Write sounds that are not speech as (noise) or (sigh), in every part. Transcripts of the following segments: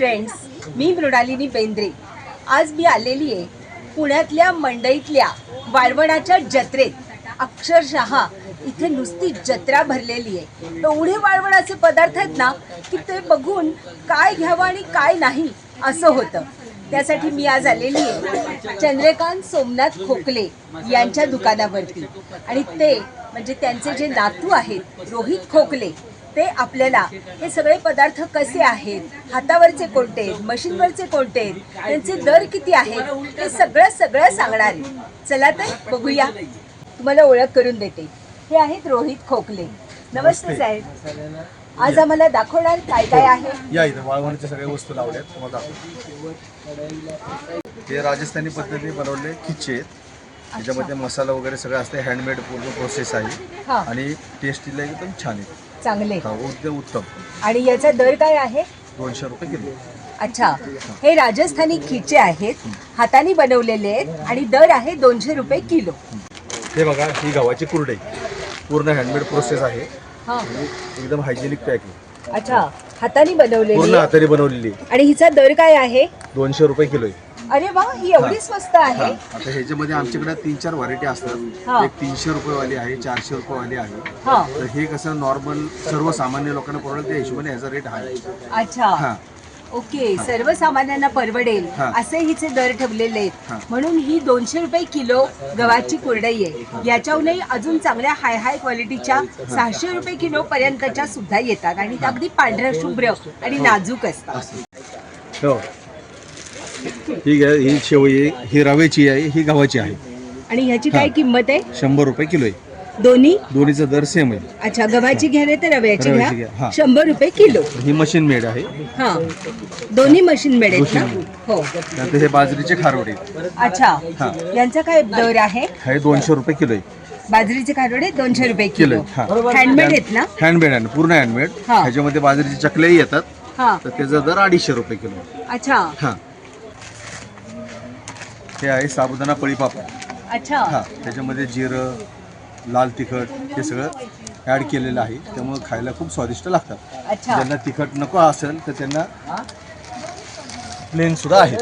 Friends मी मृणालिनी बेंद्रे. आज मी आलेली आहे पुण्यातल्या मंडईतल्या वाळवणाच्या जत्रेत. अक्षरशः इथे नुसती जत्रा भरलेली आहे. एवढे वाळवणाचे पदार्थ आहेत ना की ते बघून काय घ्यावं आणि काय नाही असं होतं. त्यासाठी मी आज आलेली आहे चंद्रकांत सोमनाथ खोकले यांच्या दुकानावरती. आणि ते म्हणजे त्यांचे जे नातू आहेत रोहित खोकले ते आपल्याला हे सगळे पदार्थ कसे आहेत? हातावरचे कोणते आहेत? मशीनवरचे कोणते आहेत? त्यांचे दर किती आहेत? हे सगळं सगळं सांगणार चला तर बघूया. तुम्हाला ओळख करून देते. हे आहेत रोहित खोकले. नमस्ते साहेब. आज आम्हाला दाखवणार काय काय आहे? या इथं वाळवणीच्या सगळ्या वस्तू लावल्यात. तुम्हाला दाखवतो. हे राजस्थानी पद्धतीने बनवले आहेत. त्याच्यामध्ये मसाला वगैरे सगळं असते. हँडमेड पूर्ण प्रोसेस आहे. हा. आणि टेस्टीला एकदम छान आहे. चांगले. उत्तम. आणि याचा दर काय आहे? दोनशे रुपये किलो. अच्छा. हे राजस्थानी खिचे आहेत हाताने बनवलेले आहेत आणि दर आहे दोनशे रुपये किलो. हे बघा ही गव्हाची कुरडई. पूर्ण हँडमेड प्रोसेस आहे. हा. एकदम हायजेनिक पॅक अच्छा. हाताने बनवलेली पूर्ण. हाताने बनवलेली आणि हिचा दर काय आहे? दोनशे रुपये किलो आहे. अरे वा ही एवढी स्वस्त हा, आहे आता ह्याच्यामध्ये आमच्याकडे तीन चार व्हरायटी हा. असतात एक तीनशे रुपयेवाली आहे चारशे रुपयेवाली आहे. हा. तर हे कसं नॉर्मल सर्वसामान्य लोकांना परवडेल त्या हिशोबाने ह्याचा रेट आहे. अच्छा. हा. ओके सर्वसामान्यांना परवडेल. हा. असे हिचे दर ठेवलेले हा. आहेत म्हणून ही दोनशे रुपये किलो गव्हाची कुरडई आहे. याच्याहूनही अजून चांगल्या हाय हाय क्वालिटीच्या सहाशे रुपये किलो पर्यंतच्या सुद्धा येतात. आणि त्या अगदी पांढऱ्या शुभ्र आणि नाजूक असतात. हो. आहे ही शेवई आहे ही रव्याची आहे ही गव्हाची आहे. आणि ह्याची काय किंमत आहे? शंभर रुपये किलो आहे. दोन्ही? दोन्हीचा दर सेम आहे. अच्छा गव्हाची घ्यावे तर रव्याची रव्याची घ्या घ्या, हा. शंभर रुपये किलो. ही मशीन मेड आहे. हा. दोन्ही मशीन मेड ना? मशीन हो. हे बाजरीचे खारोडे. अच्छा. हा. यांचा काय दर आहे? हे दोनशे रुपये किलो आहे. बाजरीचे खारोडे दोनशे रुपये किलो किलो. आहे, हा. हँडमेड आहेत ना? हँडमेड आहे पूर्ण हँडमेड हा. ह्याच्यामध्ये बाजरीचे चकलेही येतात. हा. तर त्याचा दर अडीचशे रुपये किलो आहे. अच्छा. हा. हे आहे साबुदाणा पळी पापड अच्छा. हा त्याच्यामध्ये जिरं लाल तिखट हे सगळं ॲड केलेलं आहे. त्यामुळे खायला खूप स्वादिष्ट लागतात अच्छा. ज्यांना तिखट नको असेल तर त्यांना प्लेन सुद्धा आहे.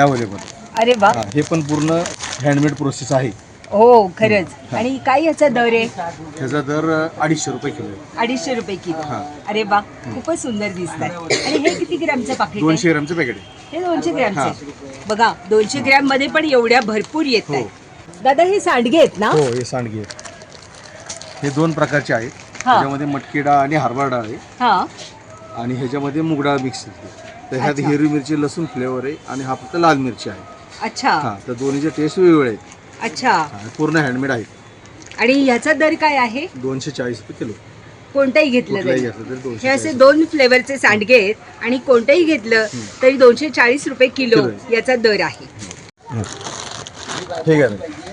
अवेलेबल अरे वा. हा हे पण पूर्ण हँडमेड प्रोसेस आहे. हो खरंच. आणि काय याचा दर आहे? त्याचा दर अडीचशे रुपये किलो आहे. अडीचशे रुपये किलो. हा. अरे वा खूपच सुंदर दिसत आहे आणि हे किती ग्रॅमचं पाकिट आहे? दोनशे ग्रामचं पॅकेट आहे. हे दोनशे ग्रॅमचे बघा दोनशे ग्रॅममध्ये पण एवढ्या भरपूर येत हो. आहेत. दादा हे सांडगे आहेत ना? हो हे सांडगे आहे. हे दोन प्रकारचे आहेत. त्याच्यामध्ये मटकी डाळ आणि हरभरा डाळ आहे. हा. आणि ह्याच्यामध्ये मुग डाळ मिक्स आहे. तर ह्यात अच्छा. हिरवी मिरची लसूण फ्लेवर आहे आणि हा फक्त लाल मिरची आहे. अच्छा. हा तर दोन्हीचे टेस्ट वेगवेगळे आहेत. अच्छा. पूर्ण हँडमेड आहेत. आणि ह्याचा दर काय आहे? दोनशे चाळीस रुपये किलो. कोणताही घेतलं कुठलाही तरी. घेतलं तरी हे दोनशे असे. दोन फ्लेवरचे सांडगे आहेत आणि कोणतेही घेतलं तरी दोनशे चाळीस रुपये किलो किलो आहे. याचा दर आहे. ठीक आहे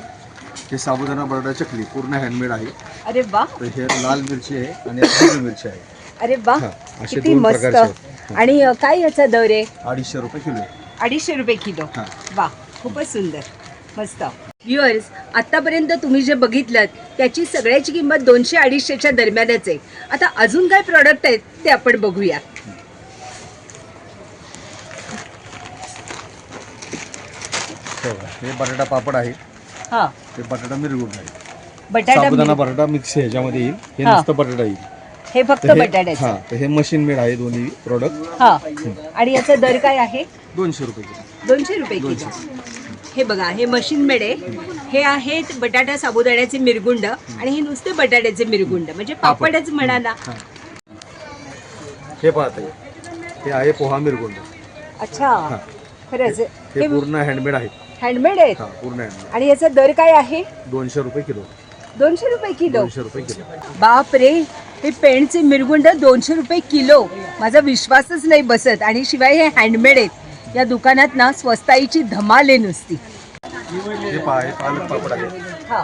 हे साबुदाणा बटाटा चकली पूर्ण हँडमेड आहे. अरे वा. तर हे लाल मिरची आहे आणि हिरवी मिरची आहे. अरे वा हा, असे किती दोन मस्त. प्रकारचे आहेत. आणि अ, काय याचा दर आहे? अडीचशे रुपये किलो आहे. अडीचशे रुपये किलो. हा. वा खूपच सुंदर. मस्त. व्ह्युअर्स आतापर्यंत तुम्ही जे बघितलं त्याची सगळ्याची किंमत दोनशे अडीचशेच्या दरम्यानच आहे. आता अजून काय प्रॉडक्ट आहेत ते आपण बघूया. हे हे बटाटा पापड आहे. हा. हे बटाटा मिरगुंड आहे. बटाटा साबुदाणा. बटाटा मिक्स ह्याच्यामध्ये येईल. हे हा. नुसतं बटाटा येईल. हे फक्त तर हे- बटाट्याचं हा तर हे मशीन मेड आहे दोन्ही प्रोडक्ट हा. आणि याचा दर काय आहे? दोनशे रुपये किलो. दोनशे रुपये किलो. हे बघा हे मशीन मेड आहे हे आहेत बटाटा साबुदाण्याचे मिरगुंड आणि हे नुसते बटाट्याचे मिरगुंड. म्हणजे पापडच म्हणा ना. हे. पाहत. आहे हे आहे पोहा मिरगुंड. अच्छा. खरंच. हे पूर्ण हँडमेड आहे हँडमेड आहेत? हा पूर्ण हँडमेड आणि याचा दर काय आहे? दोनशे रुपये किलो. दोनशे रुपये किलो? दोनशे रुपये किलो. बाप रे हे पेंटचे मिरगुंड दोनशे रुपये किलो. माझा विश्वासच नाही बसत. आणि शिवाय हे हँडमेड आहेत. या दुकानात ना स्वस्ताईची धमाल आहे नुसती. हे पहा हे पालक पापड आहे हा.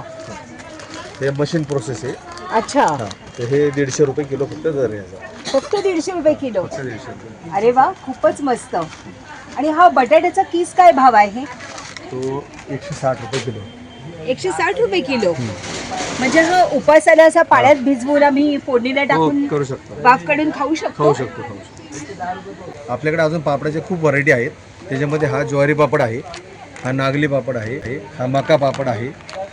हे मशीन प्रोसेस आहे. अच्छा. हा तर हे दीडशे रुपये किलो फक्त दर आहे याचा. फक्त दीडशे रुपये किलो. फक्त दीडशे रुपये. अरे वा खूपच मस्त. आणि हा बटाट्याचा किस काय भाव आहे? तो एकशे साठ रुपये किलो. एकशे साठ रुपये किलो. म्हणजे हा उपासाला असा पाण्यात भिजवून आम्ही फोडणीला हो टाकून करू शकतो. वाफ काढून खाऊ शकतो? खाऊ शकतो खाऊ शकतो. आपल्याकडे अजून पापडाच्या खूप व्हरायटी आहेत. त्याच्यामध्ये हा ज्वारी पापड आहे हा नागली पापड आहे हे- मका पापड आहे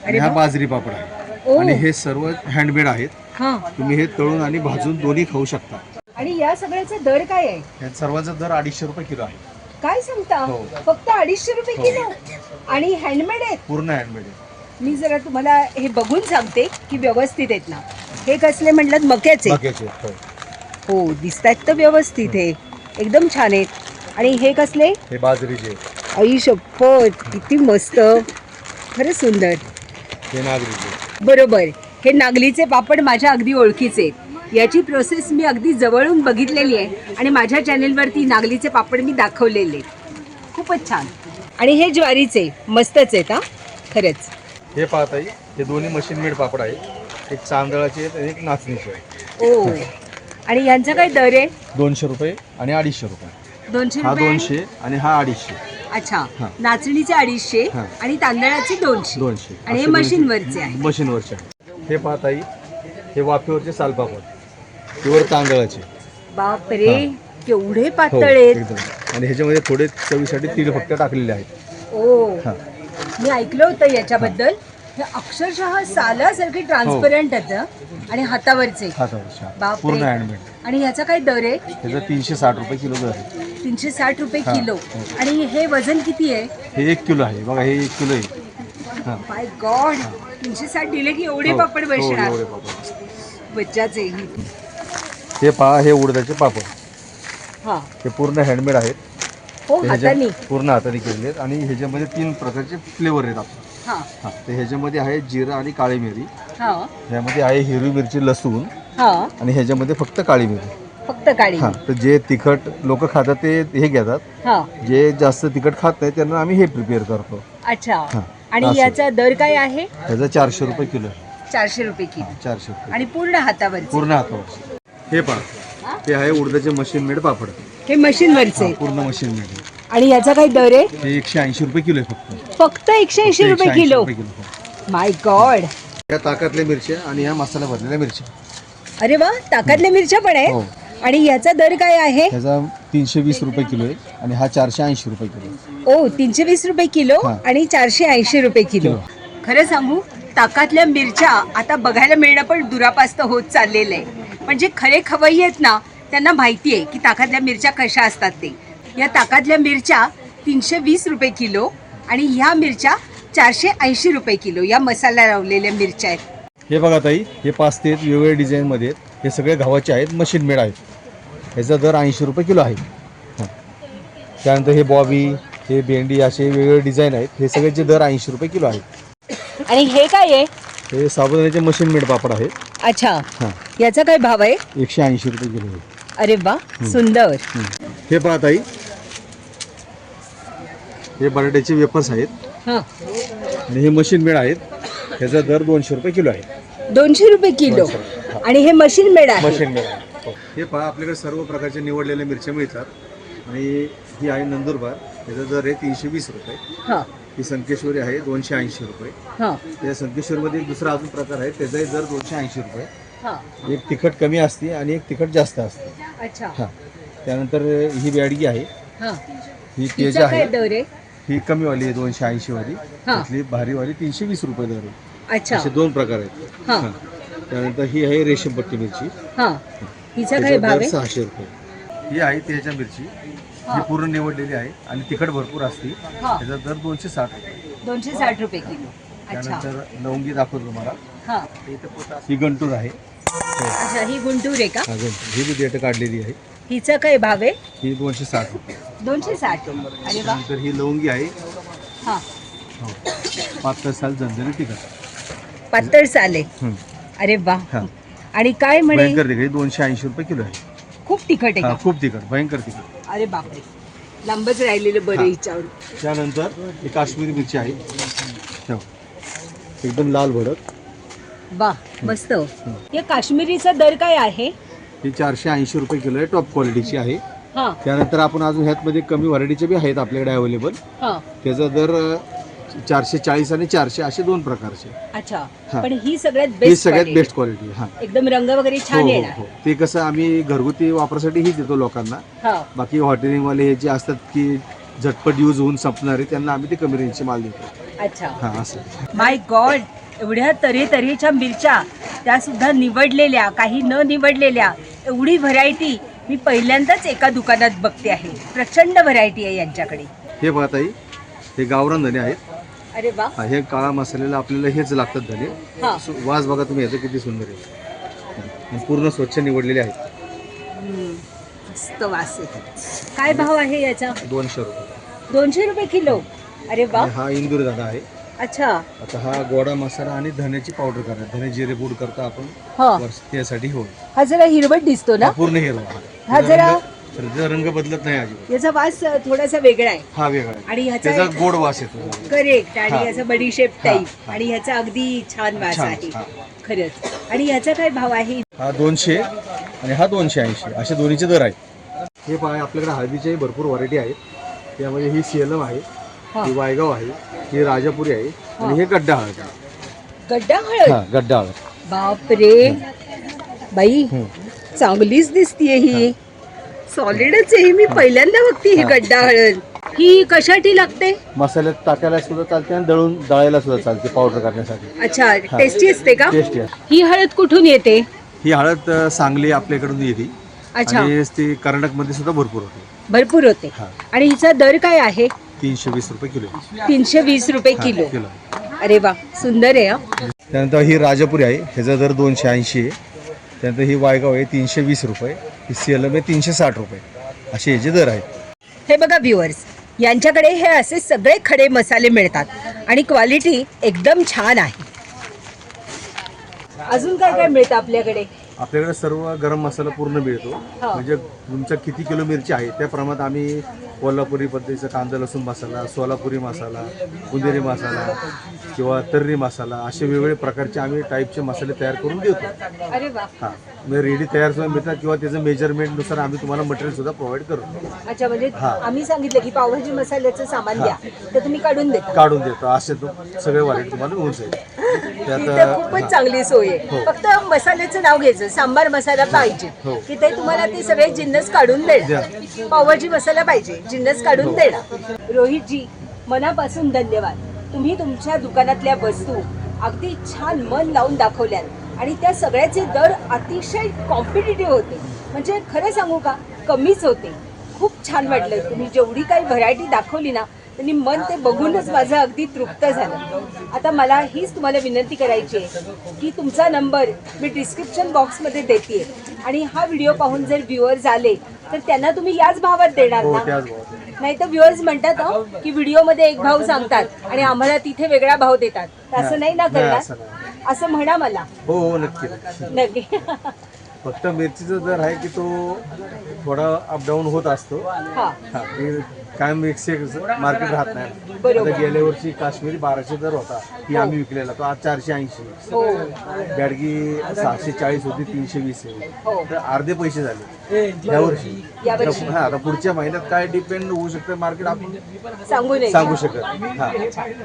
आणि हा. बाजरी पापड आहे. आणि हे सर्व हँडमेड आहेत. हा. तुम्ही हे तळून आणि भाजून दोन्ही खाऊ शकता. आणि या सगळ्याचा दर काय आहे? या सर्वांचा दर अडीचशे रुपये किलो आहे. काय सांगता? हो. फक्त अडीचशे रुपये हो. किलो? आणि हँडमेड आहेत? पूर्ण हँडमेड आहे मी जरा तुम्हाला हे बघून सांगते की व्यवस्थित आहेत ना. हे कसले म्हटलं मक्याचे. बाकीचे हो. हो दिसतायत तर व्यवस्थित हे. एकदम छान आहेत. आणि हे कसले? हे बाजरीचे आई शपथ किती मस्त. खरंच सुंदर. हे नागरीचे बरोबर. हे नागलीचे पापड माझ्या अगदी ओळखीचे आहेत. याची प्रोसेस मी अगदी जवळून बघितलेली आहे आणि माझ्या चॅनेलवरती नागलीचे पापड मी दाखवलेले आहेत. खूपच छान. आणि हे ज्वारीचे मस्तच आहेत हा. खरंच. हे पाहता येईल हे दोन्ही मशीन मेड पापड आहे एक तांदळाचे आहेत आणि एक नाचणीचे आहे ओ आणि यांचा काय दर आहे? दोनशे रुपये आणि अडीचशे रुपये. दोनशे हा रुपये दोनशे आणि हा अडीचशे. अच्छा. हा. नाचणीचे अडीचशे हा. आणि तांदळाचे दोनशे. दोनशे. आणि हे असे दोनशे- मशीनवरचे आहे. मशीनवरचे आहे. हे पाहता येईल हे वाफेवरचे सालपापड. प्युअर तांदळाचे. बापरे केवढे हो पातळ आहेत. एकदम आणि ह्याच्यामध्ये थोडे चवीसाठी तीळ फक्त टाकलेले आहेत. ओ. हा. मी ऐकलं होतं याच्याबद्दल. हे अक्षरशः सालासारखे ट्रान्सपरंट होतं आणि हातावरचे. बापरे. पूर्ण हँडमेड आणि याचा काय दर आहे? ह्याचं तीनशे साठ रुपये किलो दर आहे. तीनशे साठ रुपये हा, किलो. हो. आणि हे वजन किती आहे? हे एक किलो आहे. बघा हे एक किलो आहे. हां. माय गॉड तीनशे साठ दिले की एवढे हो, पापड हो, बसणार. एवढे पापड बच्चाचे. हे पहा हे उडदाचे पापड. हा. हे पूर्ण हँडमेड आहेत. हो हाताने. पूर्ण हाताने केलेले आहेत. आणि ह्याच्यामध्ये तीन प्रकारचे फ्लेवर आहेत आपले. हा. हां तर ह्याच्यामध्ये आहे जिरा आणि काळी मिरी. हा. ह्यामध्ये आहे हिरवी मिरची लसूण. हा. आणि ह्याच्यामध्ये फक्त काळी मिरी. फक्त काळी हां तर जे तिखट लोक खातात ते हे घेतात. हा. जे जास्त तिखट खात नाही त्यांना आम्ही हे प्रिपेअर करतो. अच्छा. हा, आणि असं. याचा दर काय आहे? ह्याचा चारशे रुपये किलो. आहे चारशे रुपये किलो. चारशे रुपये. आणि पूर्ण हातावर पूर्ण हातावर हे पहा ते आहे उडदाचे मशीन मेड पापड. हे मशीनवरचे? हां, पूर्ण मशीन मेड. आणि याचा काय दर आहे? हे एकशे ऐंशी रुपये किलो आहे फक्त. फक्त एकशे ऐंशी रुपये 180 किलो? रुपये किलो हो. माय गॉड या ताकातल्या मिरच्या आणि ह्या मसाला भरलेल्या मिरच्या. अरे वा ताकातल्या मिरच्या पण हो. आहे आणि याचा दर काय आहे? ह्याचा तीनशे वीस रुपये किलो आहे आणि हा चारशे ऐंशी रुपये किलो आहे. ओ तीनशे वीस रुपये किलो हा. आणि चारशे ऐंशी रुपये किलो. किलो. खरं सांगू ताकातल्या मिरच्या आता बघायला मिळणं पण दुरापास्त होत चाललेलं आहे. पण जे खरे खवय्ये आहेत ना त्यांना माहिती आहे की ताकातल्या मिरच्या कशा असतात ते. या ताकातल्या मिरच्या तीनशे वीस रुपये किलो आणि ह्या मिरच्या चारशे ऐंशी रुपये किलो या मसाला लावलेल्या मिरच्या आहेत. हे बघा ताई हे पाच ते वेगवेगळ्या डिझाईनमध्ये हे सगळे गव्हाचे आहेत मशीन मेड आहेत. ह्याचा दर ऐंशी रुपये किलो आहे. त्यानंतर हे बॉबी हे भेंडी असे वेगवेगळे डिझाईन आहेत. हे सगळ्याचे दर ऐंशी रुपये किलो आहेत. आणि हे काय आहे? हे साबुदाण्याचे मशीन मेड पापड आहेत. अच्छा. हां. याचा काय भाव आहे? एकशे ऐंशी रुपये किलो आहे. अरे वा सुंदर. हं. हे पहा ताई. हे बटाट्याचे वेपर्स आहेत. हां. आणि हे मशीन मेड आहेत. ह्याचा दर दोनशे रुपये किलो आहे. दोनशे रुपये किलो. आणि हे मशीन मेड आहे. मशीन मेड आहे. हे. पहा आपल्याकडे सर्व प्रकारच्या निवडलेल्या मिरच्या मिळतात. आणि ही आहे नंदुरबार. त्याचा दर आहे तीनशे वीस रुपये. हां. ही संकेश्वरी आहे दोनशे ऐंशी रुपये. हां. त्या संकेश्वरीमध्ये एक दुसरा अजून प्रकार आहे. त्याचाही दर दोनशे ऐंशी रुपये. हां एक तिखट कमी असते आणि एक तिखट जास्त असते. अच्छा. हां. त्यानंतर ही बॅडगी आहे हां. ही तेज तिचा काय आहे दर आहे? ही कमीवाली आहे दोनशे ऐंशीवाली हां. त्यातली भारीवाली तीनशे वीस रुपये दर आहे. अच्छा. असे दोन प्रकार आहेत. हां. हां. त्यानंतर ही आहे रेशीमपट्टी मिरची. हां. हिचा काय त्याचा भाव दर आहे? सहाशे रुपये. ही आहे तेजा मिरची. ही पूर्ण निवडलेली आहे आणि तिखट भरपूर असते. हां. त्याचा दर दोनशे साठ रुपये. दोनशे साठ रुपये किलो. अच्छा. त्यानंतर लवंगी दाखवतो तुम्हाला. हां. ही गंटूर आहे. अच्छा ही गुंटूर आहे का? हा, गंटूर. ही बी डेट काढलेली आहे. हिचा काय भाव आहे? ही दोनशे साठ रुपये. दोनशे साठ. अरे वा. ही लवंगी आहे. हां. हो. पातळ साल झंझणी तिखट. पातळ साले हं. अरे वा. हां. आणि काय म्हणे? भयंकर तिखट. दोनशे ऐंशी रुपये किलो आहे. खूप तिखट आहे हा का? खूप तिखट. भयंकर तिखट. अरे बापरे. लांबच राहिलेलं बरं हां. हिच्यावर. त्यानंतर ही काश्मीरी मिरची आहे. ठेव. एकदम लाल भडक. वा मस्त. या काश्मीरीचा दर काय आहे? ही चारशे ऐंशी रुपये किलो आहे टॉप क्वालिटीची आहे. हां. त्यानंतर आपण अजून ह्यातमध्ये कमी व्हरायटीचे बी आहेत आपल्याकडे अवेलेबल हां. त्याचा दर चारशे चाळीस आणि चारशे असे दोन प्रकारचे. अच्छा. हा. पण ही सगळ्यात ही बेस्ट सगळ्यात बेस्ट क्वालिटी हा. एकदम रंग वगैरे हो छान हो येणार. हो. ते कसं आम्ही घरगुती वापरासाठी ही देतो लोकांना. हा. बाकी हॉटेलिंगवाले हे जे असतात की झटपट यूज होऊन संपणारे त्यांना आम्ही ते कमी रेंजचे माल देतो. अच्छा. हा असं. माय गॉड एवढ्या तऱ्हेतऱ्हेच्या मिरच्या त्या सुद्धा निवडलेल्या काही न निवडलेल्या एवढी व्हरायटी मी पहिल्यांदाच एका दुकानात बघते आहे. प्रचंड व्हरायटी आहे यांच्याकडे. हे बघा ताई हे गावरान धने आहेत. अरे वा. हा, हे काळा मसाल्याला आपल्याला हेच लागतात धने. हा. सु- वास बघा तुम्ही याचा किती सुंदर आहे. आणि पूर्ण स्वच्छ निवडलेले आहेत. हम्म, मस्त वास काय भाव आहे याचा? दोनशे रुपये. दोनशे रुपये किलो. अरे वा. आणि हा इंदूर धना आहे. अच्छा. आता हा गोडा मसाला आणि धन्याची पावडर करणार. धने जिरे पूड करता आपण. हा. वर्ष त्यासाठी होईल हा जरा हिरवट दिसतो ना? हा पूर्ण हिरवा. हा. हा जरा- रंग- त्याचा रंग बदलत नाही अजिबात. याचा वास थोडासा वेगळा आहे. हा वेगळा आहे. आणि ह्याचा त्याचा गोड वास येतो. करेक्ट आणि हा. याचा बडीशेप हा, टाईप हा. आणि ह्याचा अगदी छान वास छान, आहे. हा. खरंच. आणि ह्याचा काय भाव आहे? हा दोनशे आणि हा दोनशे ऐंशी. असे दोन्हीचे दर आहेत. हे पहा आपल्याकडे हळदीच्याही भरपूर व्हरायटी आहेत. त्यामध्ये ही सेलम आहे. हा. वायगाव आहे. ही राजापुरी आहे. आणि हे गड्डा हळद आहे. गड्डा हळद हा गड्डा हळद बापरे. बाई. चांगलीच दिसतीये ही. सॉलिडच आहे मी पहिल्यांदा बघते ही. गड्डा हळद ही कशासाठी लागते? मसाल्यात टाकायला सुद्धा चालते आणि दळून दळायला सुद्धा चालते पावडर करण्यासाठी. अच्छा टेस्टी असते का? टेस्टी आहे ही हळद कुठून येते? ही हळद अ, सांगली आपल्याकडून येते. अच्छा. आणि ती कर्नाटकमध्ये सुद्धा भरपूर होते. भरपूर होते. हा. आणि हिचा दर काय आहे? तीनशे वीस रुपये किलो तीनशे वीस रुपये हा, किलो. किलो. अरे वा सुंदर आहे हा. त्यानंतर ही राजापुरी आहे ह्याचा दर दोनशे ऐंशी आहे. त्यानंतर ही वायगाव आहे तीनशे वीस रुपये. ही सेलम आहे तीनशे साठ रुपये. असे ह्याचे दर आहेत. हे बघा व्ह्युअर्स यांच्याकडे हे असे सगळे खडे मसाले मिळतात आणि क्वालिटी एकदम छान आहे. अजून काय काय मिळतं आपल्याकडे? आपल्याकडे सर्व गरम मसाला पूर्ण मिळतो. म्हणजे तुमच्या किती किलो मिरची आहे त्या प्रमाणात आम्ही कोल्हापुरी पद्धतीचा कांदा लसूण मसाला सोलापुरी मसाला बुंदेरी मसाला किंवा तर्री मसाला असे वेगवेगळे प्रकारचे आम्ही टाईपचे मसाले तयार करून देतो. अरे वा. हां म्हणजे रेडी तयार सुद्धा मिळतात किंवा त्याचं मेजरमेंटनुसार आम्ही तुम्हाला मटेरियल सुद्धा प्रोव्हाइड करू. अच्छा म्हणजे हा. आम्ही सांगितलं की पावभाजी मसाल्याचं सामान द्या तर तुम्ही काढून देता. काढून देतो. असे तो सगळे व्हरायटी तुम्हाला होऊन जाईल. (laughs) ही तर त्यात खूपच हां. चांगली सोय आहे. हो. फक्त मसाल्याचं नाव घ्यायचं सांबार मसाला पाहिजे. हो. की ते तुम्हाला ते सगळे जिन्नस काढून देणार. पावभाजी मसाला पाहिजे. जिन्नस काढून. देणार. रोहितजी मनापासून धन्यवाद. तुम्ही तुमच्या दुकानातल्या वस्तू अगदी छान मन लावून दाखवल्यात आणि त्या सगळ्याचे दर अतिशय कॉम्पिटेटिव्ह होते. म्हणजे खरं सांगू का? कमीच होते. खूप छान वाटलं. तुम्ही जेवढी काही व्हरायटी दाखवली ना त्यांनी मन ते बघूनच माझं अगदी तृप्त झालं. आता मला हीच तुम्हाला विनंती करायची आहे की तुमचा नंबर मी डिस्क्रिप्शन बॉक्समध्ये देते आणि हा व्हिडिओ पाहून जर व्ह्युअर्स आले तर त्यांना तुम्ही याच भावात देणार हो ना. नाही तर व्ह्युअर्स म्हणतात की व्हिडिओमध्ये एक भाव सांगतात आणि आम्हाला तिथे वेगळा भाव देतात. असं नाही ना करणार? असं म्हणा मला. हो हो नक्की नक्की. फक्त मिरचीचा दर आहे की तो थोडा अपडाऊन होत असतो. कायम एकशे मार्केट राहत नाही. आता गेल्या वर्षी काश्मीरी बाराशे दर होता ती आम्ही विकलेला तो आज चारशे ऐंशी. हो. बॅडगी सहाशे चाळीस होती तीनशे वीस आहे. हो. तर अर्धे पैसे झाले. या वर्षी. हा आता पुढच्या महिन्यात काय डिपेंड होऊ शकतं मार्केट आपण सांगू सांगू शकत. हा.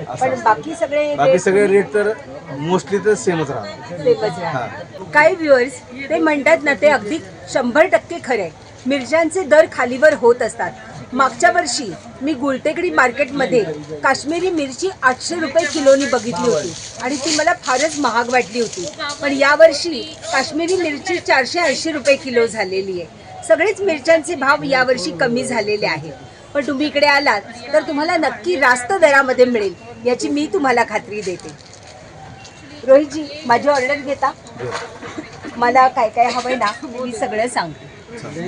असं. पण. बाकी सगळे बाकी सगळे रेट तर मोस्टली तर सेमच राहतात. सेमच राहतात. काही व्ह्युअर्स ते म्हणतात ना ते अगदी शंभर टक्के खरे मिरच्यांचे दर खालीवर होत असतात. मागच्या वर्षी मी गुलटेकडी मार्केटमध्ये काश्मीरी मिरची आठशे रुपये किलोनी बघितली होती आणि ती मला फारच महाग वाटली होती. पण यावर्षी काश्मीरी मिरची चारशे ऐंशी रुपये किलो झालेली आहे. सगळेच मिरच्यांचे भाव यावर्षी कमी झालेले आहेत. पण तुम्ही इकडे आलात तर तुम्हाला नक्की रास्त दरामध्ये मिळेल याची मी तुम्हाला खात्री देते. रोहितजी माझी ऑर्डर घेता? मला काय काय हवंय ना मी सगळं सांगते.